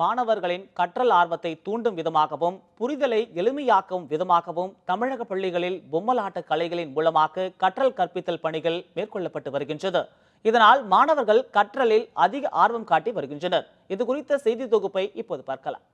மாணவர்களின் கற்றல் ஆர்வத்தை தூண்டும் விதமாகவும் புரிதலை எளிமையாக்கும் விதமாகவும் தமிழக பள்ளிகளில் பொம்மலாட்ட கலைகளின் மூலமாக கற்றல் கற்பித்தல் பணிகள் மேற்கொள்ளப்பட்டு வருகின்றது. இதனால் மாணவர்கள் கற்றலில் அதிக ஆர்வம் காட்டி வருகின்றனர். இது குறித்த செய்தி தொகுப்பை இப்போது பார்க்கலாம்.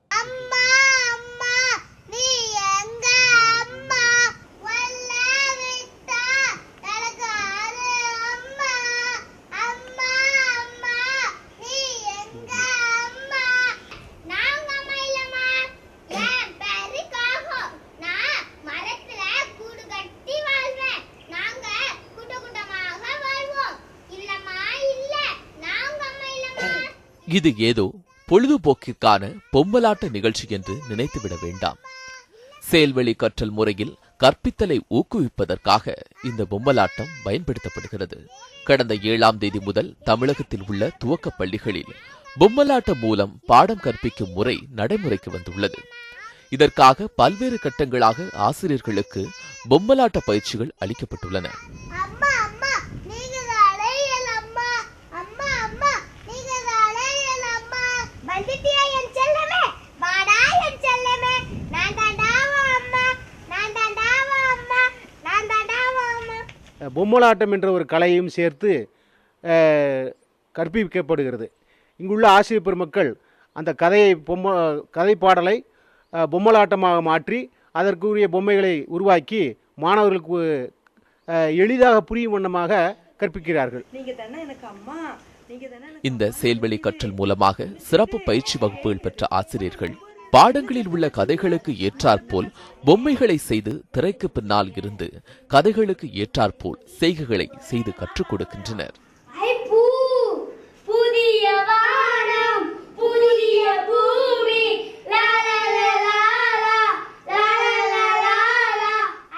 இது ஏதோ பொழுதுபோக்கிற்கான பொம்மலாட்ட நிகழ்ச்சி என்று நினைத்துவிட வேண்டாம். செயல்வெளி கற்றல் முறையில் கற்பித்தலை ஊக்குவிப்பதற்காக இந்த பொம்மலாட்டம் பயன்படுத்தப்படுகிறது. கடந்த ஏழாம் தேதி முதல் தமிழகத்தில் உள்ள துவக்கப் பள்ளிகளில் பொம்மலாட்டம் மூலம் பாடம் கற்பிக்கும் முறை நடைமுறைக்கு வந்துள்ளது. இதற்காக பல்வேறு கட்டங்களாக ஆசிரியர்களுக்கு பொம்மலாட்ட பயிற்சிகள் அளிக்கப்பட்டுள்ளன. பொம்மலாட்டம் என்ற ஒரு கலையும் சேர்த்து கற்பிக்கப்படுகிறது. இங்குள்ள ஆசிரியர் பெருமக்கள் அந்த கதையை பொம்ம கதை பாடலை பொம்மலாட்டமாக மாற்றி அதற்குரிய பொம்மைகளை உருவாக்கி மாணவர்களுக்கு எளிதாக புரியும் வண்ணமாக கற்பிக்கிறார்கள். நீங்க தானே எனக்கு அம்மா நீங்க தானே எனக்கு இந்த செயல்வெளி கற்றல் மூலமாக சிறப்பு பயிற்சி வகுப்புகள் பெற்ற ஆசிரியர்கள் பாடங்களில் உள்ள கதைகளுக்கு ஏற்றாற்போல் பொம்மைகளை செய்து திரைக்கு பின்னால் இருந்து கதைகளுக்கு ஏற்றாற்போல் செய்கைகளை செய்து கற்றுக் கொடுக்கின்றனர்.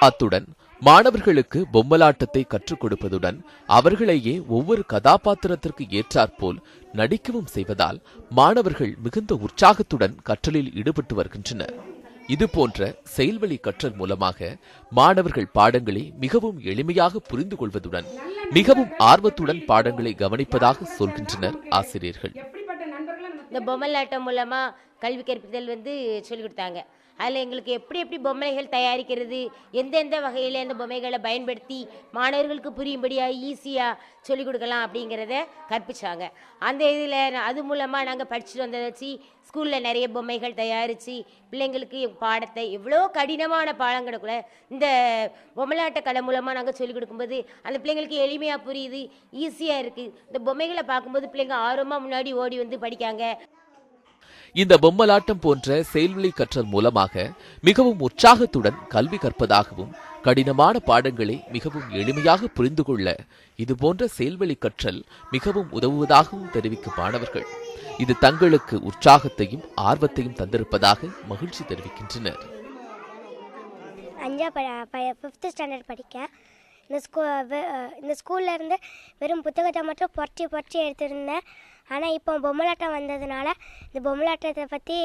அத்துடன் மாணவர்களுக்கு பொம்மலாட்டத்தை கற்றுக் கொடுப்பதுடன் அவர்களையே ஒவ்வொரு கதாபாத்திரத்திற்கு ஏற்றாற்போல் நடிக்கவும் செய்வதால் மாணவர்கள் மிகுந்த உற்சாகத்துடன் கற்றலில் ஈடுபட்டு வருகின்றனர். இது போன்ற செயல்வழி கற்றல் மூலமாக மாணவர்கள் பாடங்களை மிகவும் எளிமையாக புரிந்து கொள்வதுடன் மிகவும் ஆர்வத்துடன் பாடங்களை கவனிப்பதாக சொல்கின்றனர் ஆசிரியர்கள். இந்த பொம்மலாட்டம் மூலமாக கல்வி கற்பித்தல் வந்து சொல்லிக் கொடுத்தாங்க. அதில் எங்களுக்கு எப்படி எப்படி பொம்மைகள் தயாரிக்கிறது எந்தெந்த வகையில் அந்த பொம்மைகளை பயன்படுத்தி மாணவர்களுக்கு புரியும்படியாக ஈஸியாக சொல்லிக் கொடுக்கலாம் அப்படிங்கிறத கற்பிச்சாங்க. அந்த இதில் அது மூலமாக நாங்கள் படிச்சுட்டு வந்ததை வச்சு ஸ்கூலில் நிறைய பொம்மைகள் தயாரித்து பிள்ளைங்களுக்கு பாடத்தை எவ்வளோ கடினமான பாடங்களை கூட இந்த பொம்மலாட்ட கலை மூலமாக நாங்கள் சொல்லிக் கொடுக்கும்போது அந்த பிள்ளைங்களுக்கு எளிமையாக புரியுது ஈஸியாக இருக்குது இந்த பொம்மைகளை பார்க்கும்போது பிள்ளைங்க ஆர்வமாக முன்னாடி ஓடி வந்து படிக்காங்க. இந்த பொம்மலாட்டம் போன்ற செயல்வழி கற்றல் மூலமாக மிகவும் உற்சாகத்துடன் கல்வி கற்பதாகவும் கடினமான பாடங்களை மிகவும் எளிமையாக புரிந்து கொள்ள இது போன்ற செயல்வழி கற்றல் மிகவும் உதவுவதாகவும் தெரிவிக்கும் மாணவர்கள். இது தங்களுக்கு உற்சாகத்தையும் ஆர்வத்தையும் தந்திருப்பதாக மகிழ்ச்சி தெரிவிக்கின்றனர். அஞ்சா ப ஃபிஃப்த்து ஸ்டாண்டர்ட் படிக்க இந்த ஸ்கூ இந்த ஸ்கூல்ல இருந்து வெறும் புத்தகத்தை மட்டும் புரட்டி புரட்டி எடுத்திருந்தேன். ஆனால் இப்போ பொம்மலாட்டம் வந்ததுனால இந்த பொம்மலாட்டத்தை பற்றி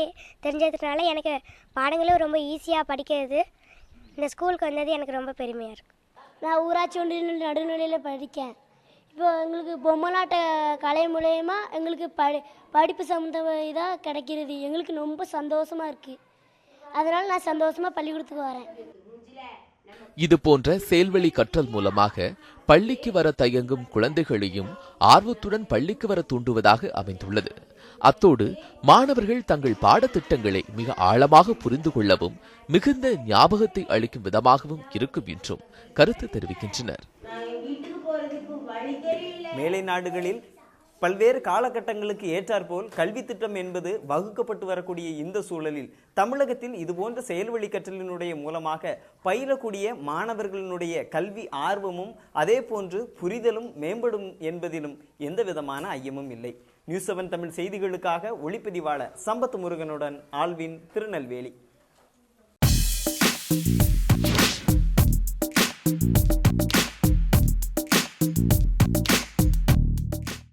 தெரிஞ்சதுனால எனக்கு பாடங்களும் ரொம்ப ஈஸியாக படிக்கிறது. இந்த ஸ்கூலுக்கு வந்தது எனக்கு ரொம்ப பெருமையாக இருக்குது நான் ஊராட்சி ஒன்றிய நடுநிலையில் படிக்கேன். இப்போ எங்களுக்கு பொம்மலாட்ட கலை மூலயமா எங்களுக்கு படி படிப்பு சம்மந்த இதாக கிடைக்கிறது. எங்களுக்கு ரொம்ப சந்தோஷமாக இருக்குது அதனால் நான் சந்தோஷமாக பள்ளிக்கூடத்துக்கு வரேன். இது போன்ற செயல்வழி கற்றல் மூலமாக பள்ளிக்கு வர தயங்கும் குழந்தைகளையும் ஆர்வத்துடன் பள்ளிக்கு வர தூண்டுவதாக அமைந்துள்ளது. அத்தோடு மாணவர்கள் தங்கள் பாடத்திட்டங்களை மிக ஆழமாக புரிந்து கொள்ளவும் மிகுந்த ஞாபகத்தை அளிக்கும் விதமாகவும் இருக்கும் என்றும் கருத்து தெரிவிக்கின்றனர். மேலை நாடுகளில் பல்வேறு காலகட்டங்களுக்கு ஏற்றாற்போல் கல்வி திட்டம் என்பது வகுக்கப்பட்டு வரக்கூடிய இந்த சூழலில் தமிழகத்தில் இதுபோன்ற செயல்வழி கற்றலினுடைய மூலமாக பயிலக்கூடிய மாணவர்களினுடைய கல்வி ஆர்வமும் அதே போன்று புரிதலும் மேம்படும் என்பதிலும் எந்த விதமான ஐயமும் இல்லை. நியூஸ் செவன் தமிழ் செய்திகளுக்காக ஒளிப்பதிவாளர் சம்பத் முருகனுடன் ஆல்வின் திருநெல்வேலி.